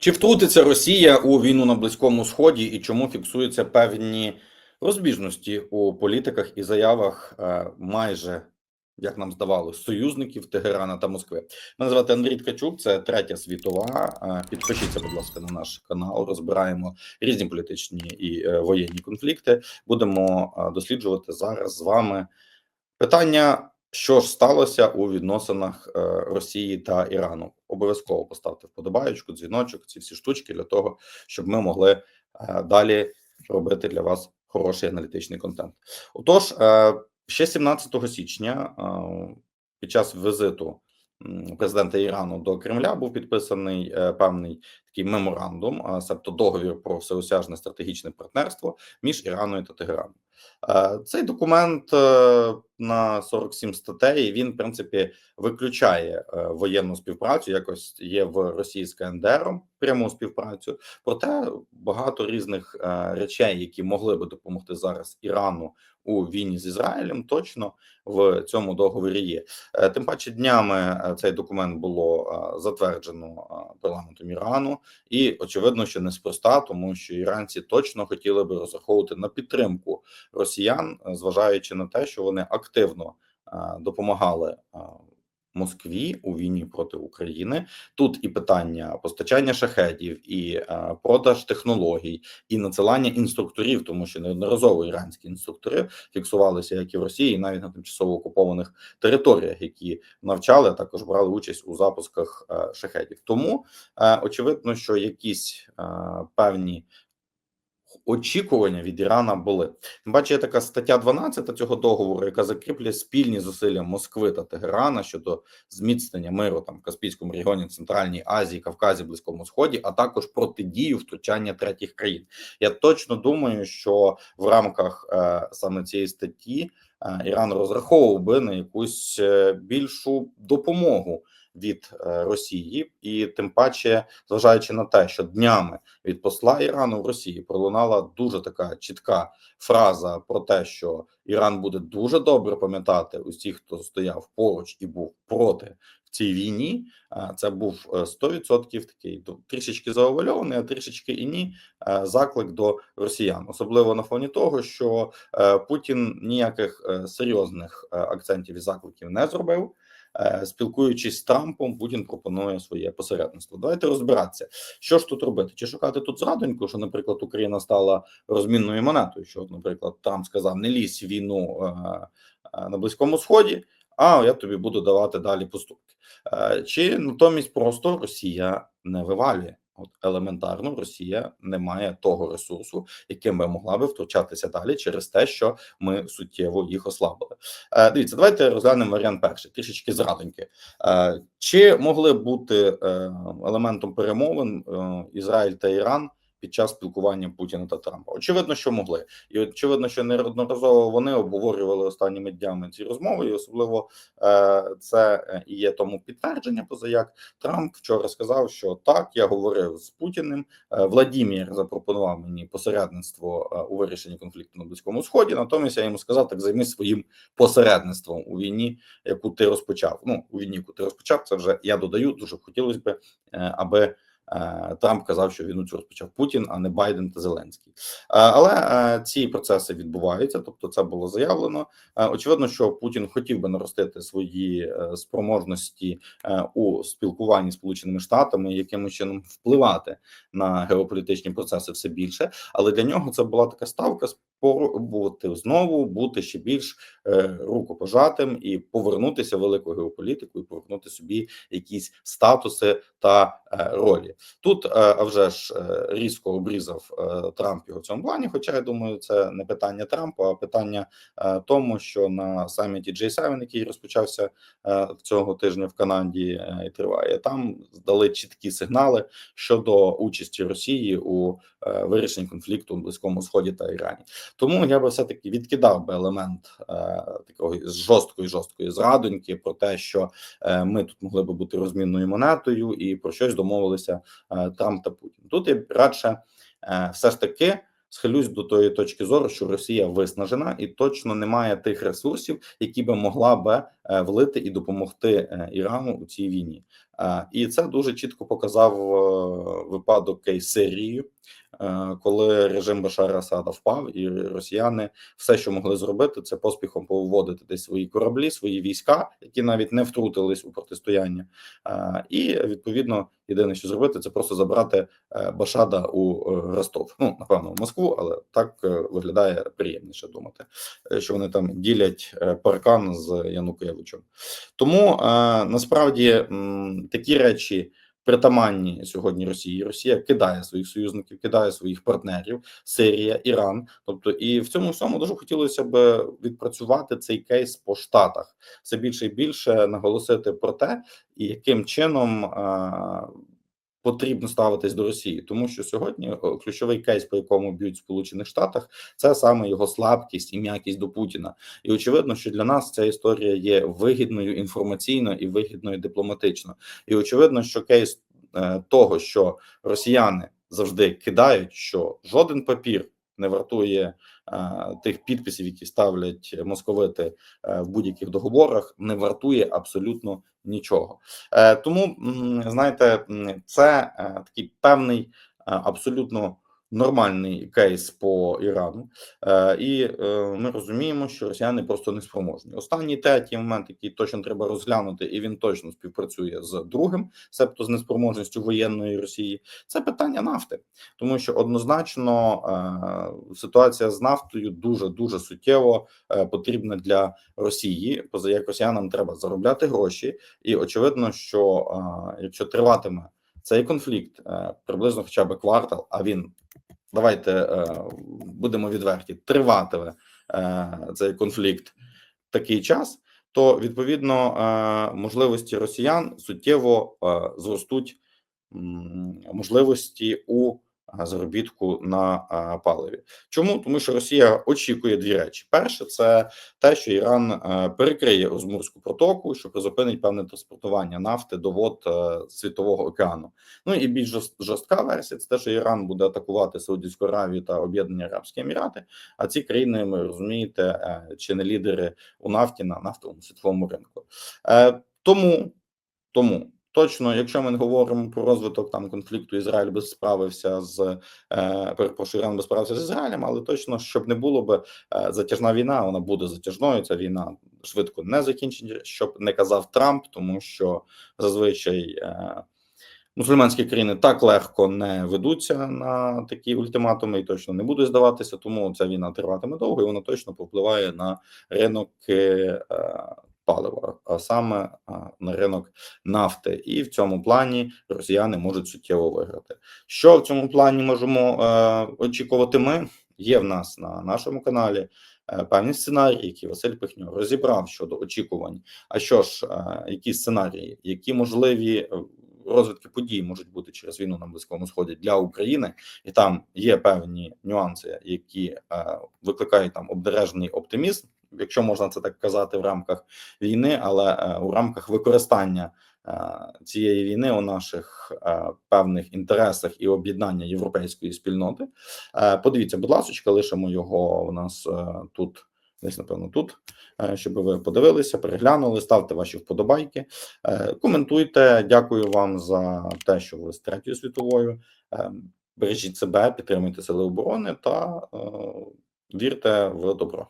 Чи втрутиться Росія у війну на Близькому Сході і чому фіксуються певні розбіжності у політиках і заявах е, майже, як нам здавалось, союзників Тегерана та Москви? Мене звати Андрій Ткачук, це третя світова. Е, Підпишіться, будь ласка, на наш канал. Розбираємо різні політичні і е, воєнні конфлікти. Будемо досліджувати зараз з вами питання. Що ж сталося у відносинах е, Росії та Ірану? Обов'язково поставте вподобаєчку, дзвіночок, ці всі штучки для того, щоб ми могли е, далі робити для вас хороший аналітичний контент. Отож, е, ще 17 січня, під час візиту президента Ірану до Кремля, був підписаний певний такий меморандум, себто договір про всеосяжне стратегічне партнерство між Іраною та Тегераном. Е, Цей документ е, на 47 статей. Він, в принципі, виключає е, воєнну співпрацю. Якось є в Росії з КНДР пряму співпрацю. Проте багато різних речей, які могли би допомогти зараз Ірану у війні з Ізраїлем, точно в цьому договорі є. Е, Тим паче, днями е, цей документ було е, затверджено парламентом Ірану, і очевидно, що неспроста, тому що іранці точно хотіли би розраховувати на підтримку росіян, зважаючи на те, що вони активно допомагали Москві у війні проти України. Тут і питання постачання шахедів, і е, продаж технологій, і надсилання інструкторів, тому що неодноразово іранські інструктори фіксувалися як і в Росії, і навіть на тимчасово окупованих територіях, які навчали, також брали участь у запусках е, шахедів. Тому е, очевидно, що якісь певні очікування від Ірана були. Тим паче, є така стаття 12 цього договору, яка закріплює спільні зусилля Москви та Тегерана щодо зміцнення миру там в Каспійському регіоні, Центральній Азії, Кавказі, Близькому Сході, а також протидію втручання третіх країн. Я точно думаю, що в рамках е, саме цієї статті е, Іран розраховував би на якусь е, більшу допомогу. Від е, Росії, і тим паче, зважаючи на те, що днями від посла Ірану в Росії пролунала дуже така чітка фраза про те, що Іран буде дуже добре пам'ятати усіх, хто стояв поруч і був проти в цій війні. А Це був е, 100% такий ну, трішечки заовальований, а трішечки і ні е, заклик до росіян, особливо на фоні того, що е, Путін ніяких е, серйозних е, акцентів і закликів не зробив. Е, Спілкуючись з Трампом, Путін пропонує своє посередництво. Давайте розбиратися, що ж тут робити, чи шукати тут зрадоньку, що, наприклад, Україна стала розмінною монетою. Що, наприклад, Трамп сказав: не лізь війну е, е, на близькому сході, а я тобі буду давати далі поступки. Чи натомість просто Росія не вивалює? От елементарно Росія не має того ресурсу, яким би могла би втручатися далі через те, що ми суттєво їх ослабили. Е, Дивіться, давайте розглянемо варіант перший, трішечки зрадоньки. Е, Чи могли бути е, елементом перемовин е, Ізраїль та Іран? Під час спілкування Путіна та Трампа очевидно, що могли, і очевидно, що неодноразово вони обговорювали останніми днями ці розмови, і особливо е, це е, і є тому підтвердження. Позаяк Трамп вчора сказав, що так я говорив з Путіним. Е, Владімір запропонував мені посередництво у вирішенні конфлікту на близькому сході. Натомість я йому сказав, так займись своїм посередництвом у війні, яку ти розпочав. Ну у війні, яку ти розпочав, це вже я додаю. Дуже хотілося б, аби. Е, Трамп казав, що війну цю розпочав Путін, а не Байден та Зеленський. Е, Але е, ці процеси відбуваються, тобто це було заявлено. Очевидно, що Путін хотів би наростити свої спроможності у спілкуванні з Сполученими Штатами, якимось чином впливати на геополітичні процеси все більше. Але для нього це була така ставка спробувати знову бути ще більш е, рукопожатим і повернутися в велику геополітику, і повернути собі якісь статуси та е, ролі. Тут е, а вже ж різко обрізав Трамп його в цьому плані. Хоча я думаю, це не питання Трампа, а питання тому, що на саміті J7, який розпочався цього тижня в Канаді і триває, там дали чіткі сигнали щодо участі Росії у вирішенні конфлікту у близькому сході та Ірані. Тому я би все таки відкидав би елемент е, такого жорсткої жорсткої зрадоньки про те, що е, ми тут могли би бути розмінною монетою, і про щось домовилися е, Трамп та Путін. Тут я радше все ж таки. Схилюсь до тої точки зору, що Росія виснажена і точно не має тих ресурсів, які би могла би влити і допомогти е, Ірану у цій війні. Е, І це дуже чітко показав е, випадок Сирії, е, коли режим Башара Асада впав, і росіяни все, що могли зробити, це поспіхом поводити десь свої кораблі, свої війська, які навіть не втрутились у протистояння. Е, І відповідно єдине, що зробити, це просто забрати е, Башада у е, Ростов. Ну напевно, в Москву, але так е, виглядає приємніше думати, е, що вони там ділять е, паркан з Януковичем. Тому е, насправді такі речі. Притаманні сьогодні Росії. Росія кидає своїх союзників, кидає своїх партнерів, Сирія, Іран. Тобто, і в цьому всьому дуже хотілося б відпрацювати цей кейс по штатах, все більше і більше наголосити про те, і яким чином е, потрібно ставитись до Росії, тому що сьогодні е, ключовий кейс, по якому б'ють в Сполучених Штатах, це саме його слабкість і м'якість до Путіна. І очевидно, що для нас ця історія є вигідною інформаційно і вигідною дипломатично. І очевидно, що кейс е, того, що росіяни завжди кидають, що жоден папір не вартує е, тих підписів, які ставлять московити е, в будь-яких договорах, не вартує абсолютно нічого. Е, тому знаєте, це такий певний абсолютно нормальний кейс по Ірану, е, і е, ми розуміємо, що росіяни просто не спроможні. Останній третій момент, який точно треба розглянути, і він точно співпрацює з другим, себто з неспроможністю воєнної Росії, це питання нафти, тому що однозначно е, ситуація з нафтою дуже дуже суттєво потрібна для Росії, поза як росіянам треба заробляти гроші, і очевидно, що якщо триватиме цей конфлікт приблизно хоча б квартал, а він давайте е, будемо відверті, триватиме е, цей конфлікт такий час, то відповідно е, можливості росіян суттєво зростуть можливості у заробітку на паливі. Чому? Тому що Росія очікує дві речі: перше, це те, що Іран е, перекриє Озмурську протоку, що призупинить певне транспортування нафти до вод е, світового океану. Ну і більш жорстка версія це те, що Іран буде атакувати Саудівську Аравію та Об'єднані Арабські Емірати. А ці країни, ви розумієте, е, чи не лідери у нафті на нафтовому світовому ринку. Тому, тому. Точно, якщо ми говоримо про розвиток там конфлікту, Ізраїль би справився з е, Іран би справився з Ізраїлем, але точно щоб не було би е, затяжна війна, вона буде затяжною. Ця війна швидко не закінчиться, щоб не казав Трамп, тому що зазвичай е, мусульманські країни так легко не ведуться на такі ультиматуми і точно не будуть здаватися. Тому ця війна триватиме довго, і вона точно повпливає на ринок е, палива, а саме на ринок нафти. І в цьому плані росіяни можуть суттєво виграти. Що в цьому плані можемо е, очікувати? Ми є в нас на нашому каналі е, певні сценарії, які Василь Пихньо розібрав щодо очікувань. А що ж, е, які сценарії, які можливі розвитки подій можуть бути через війну на близькому сході для України, і там є певні нюанси, які викликають там обережний оптимізм, якщо можна це так казати, в рамках війни, але е, у рамках використання е, цієї війни у наших е, певних інтересах і об'єднання європейської спільноти. Подивіться, будь ласка, лишимо його у нас тут. Десь, напевно, тут, щоб ви подивилися, переглянули, ставте ваші вподобайки, коментуйте. Дякую вам за те, що ви з третьою світовою. Бережіть себе, підтримуйте сили оборони та вірте в добро.